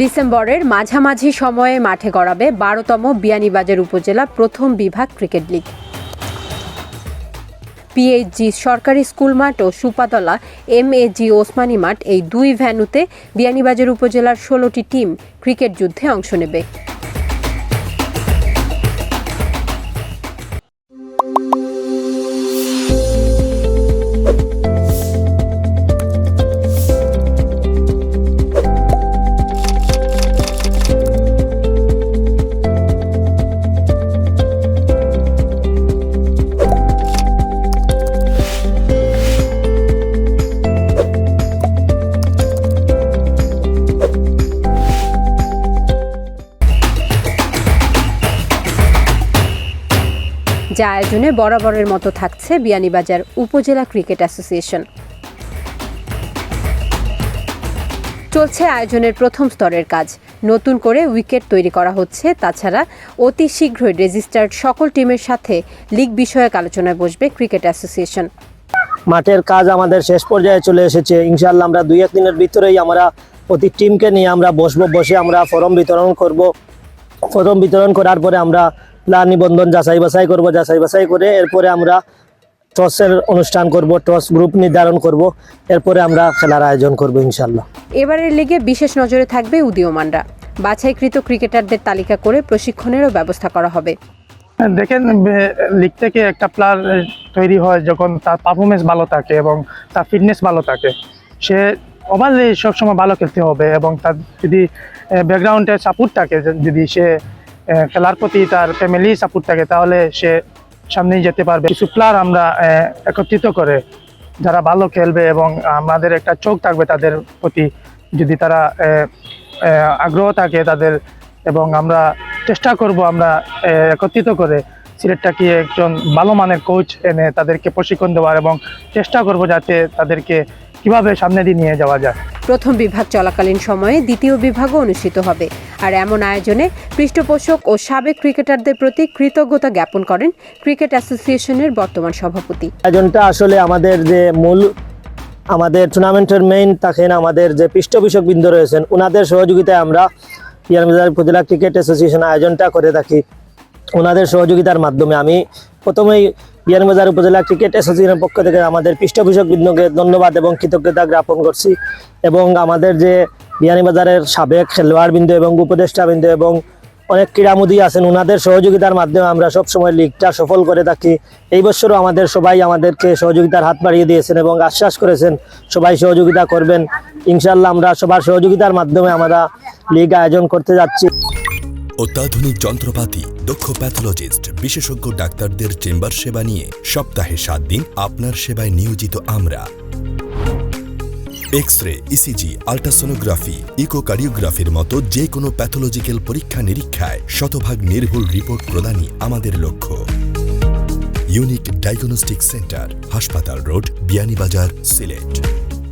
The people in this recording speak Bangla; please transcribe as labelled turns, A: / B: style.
A: ডিসেম্বরের মাঝামাঝি সময়ে মাঠে গড়াবে বারোতম বিয়ানীবাজার উপজেলা প্রথম বিভাগ ক্রিকেট লিগ। পিএইচজি সরকারি স্কুল মাঠ ও সুপাতলা এম এ জি ওসমানী মাঠ এই দুই ভ্যানুতে বিয়ানীবাজার উপজেলার ষোলোটি টিম ক্রিকেট যুদ্ধে অংশ নেবে। যা আয়োজনে বরাবরের মতো থাকছে বিয়ানীবাজার উপজেলা ক্রিকেট অ্যাসোসিয়েশন। চলছে আয়োজনের প্রথম স্তরের কাজ। নতুন করে উইকেট তৈরি করা হচ্ছে। তাছাড়া অতি শীঘ্রই রেজিস্টার্ড সকল টিমের সাথে লিগ বিষয়ক আলোচনায় বসবে ক্রিকেট অ্যাসোসিয়েশন।
B: মাঠের কাজ আমাদের শেষ পর্যায়ে চলে এসেছে। ইনশাল্লাহ আমরা দুই, এক দিনের ভিতরেই আমরা প্রতি টিমকে নিয়ে আমরা বসবো, বসে আমরা ফর্ম বিতরণ করব। ফর্ম বিতরণ করার পরে আমরা প্ল্যান নিবন্ধন যাচাই বাছাই করব যাচাই বাছাই করে এরপরে আমরা টসের অনুষ্ঠান করব টস গ্রুপ নির্ধারণ করব এরপরে আমরা খেলার আয়োজন করব ইনশাল্লাহ
A: এবারের লিগে বিশেষ নজরে থাকবে উদীয়মানরা। বাছাইকৃত ক্রিকেটারদের তালিকা করে প্রশিক্ষণেরও ব্যবস্থা করা হবে।
C: দেখেন বে- লিগ থেকে একটা প্লেয়ার তৈরি হয় যখন তার পারফরমেন্স ভালো থাকে এবং তার ফিটনেস ভালো থাকে সে ওভারলি সবসময় ভালো খেলতে হবে এবং তার যদি ব্যাকগ্রাউন্ডে সাপোর্ট থাকে যদি সে খেলার প্রতি তার ফ্যামিলি সাপোর্ট থাকে, তাহলে সে সামনেই যেতে পারবে। কিছু প্লেয়ার আমরা একত্রিত করে যারা ভালো খেলবে এবং আমাদের একটা চোখ থাকবে তাদের প্রতি, যদি তারা আগ্রহ থাকে তাদের এবং আমরা চেষ্টা করব আমরা একত্রিত করে সিলেটটাকে একজন ভালো মানের কোচ এনে তাদেরকে প্রশিক্ষণ দেওয়ার এবং চেষ্টা করব যাতে তাদেরকে কীভাবে সামনে দিয়ে নিয়ে যাওয়া যায়।
A: প্রথম বিভাগ চলাকালীন সময়ে দ্বিতীয় বিভাগও অনুষ্ঠিত হবে। আর এমন আয়োজনে পৃষ্ঠপোষক ও সাবেক ক্রিকেটারদের প্রতি কৃতজ্ঞতা জ্ঞাপন করেন ক্রিকেট অ্যাসোসিয়েশনের বর্তমান সভাপতি।
B: আয়োজনটা আসলে আমাদের যে মূল, আমাদের টুর্নামেন্টের মেইন থাকেন আমাদের যে পৃষ্ঠপোষক বৃন্দ রয়েছেন ওনাদের সহযোগিতায় আমরা পিয়ারবাজার উপজেলা ক্রিকেট অ্যাসোসিয়েশন আয়োজনটা করে থাকি। ওনাদের সহযোগিতার মাধ্যমে আমি প্রথমেই বিয়ানবাজার উপজেলা ক্রিকেট অ্যাসোসিয়েশনের পক্ষ থেকে আমাদের পৃষ্ঠপোষক বৃন্দকে ধন্যবাদ এবং কৃতজ্ঞতা জ্ঞাপন করছি। এবং আমাদের যে বিয়ানীবাজারের সাবেক খেলোয়াড় বৃন্দ এবং উপদেষ্টা বৃন্দ এবং অনেক ক্রীড়ামোদী আছেন ওনাদের সহযোগিতার মাধ্যমে আমরা সবসময় লিগটা সফল করে থাকি। এই বছরও আমাদের সবাই আমাদেরকে সহযোগিতার হাত বাড়িয়ে দিয়েছেন এবং আশ্বাস করেছেন, সবাই সহযোগিতা করবেন। ইনশাল্লাহ আমরা সবার সহযোগিতার মাধ্যমে আমরা লিগ আয়োজন করতে যাচ্ছি।
D: অত্যাধুনিক যন্ত্রপাতি, দক্ষ প্যাথোলজিস্ট বিশেষজ্ঞ ডাক্তারদের চেম্বার সেবা নিয়ে সপ্তাহে সাত দিন আপনার সেবায় নিয়োজিত আমরা। এক্স রে ইসিজি আল্ট্রাসোনোগ্রাফি ইকোকার্ডিওগ্রাফির মতো যে কোনো প্যাথোলজিক্যাল পরীক্ষা নিরীক্ষায় শতভাগ নির্ভুল রিপোর্ট প্রদানই আমাদের লক্ষ্য। ইউনিক ডায়াগনস্টিক সেন্টার হাসপাতাল রোড, বিয়ানীবাজার, সিলেট।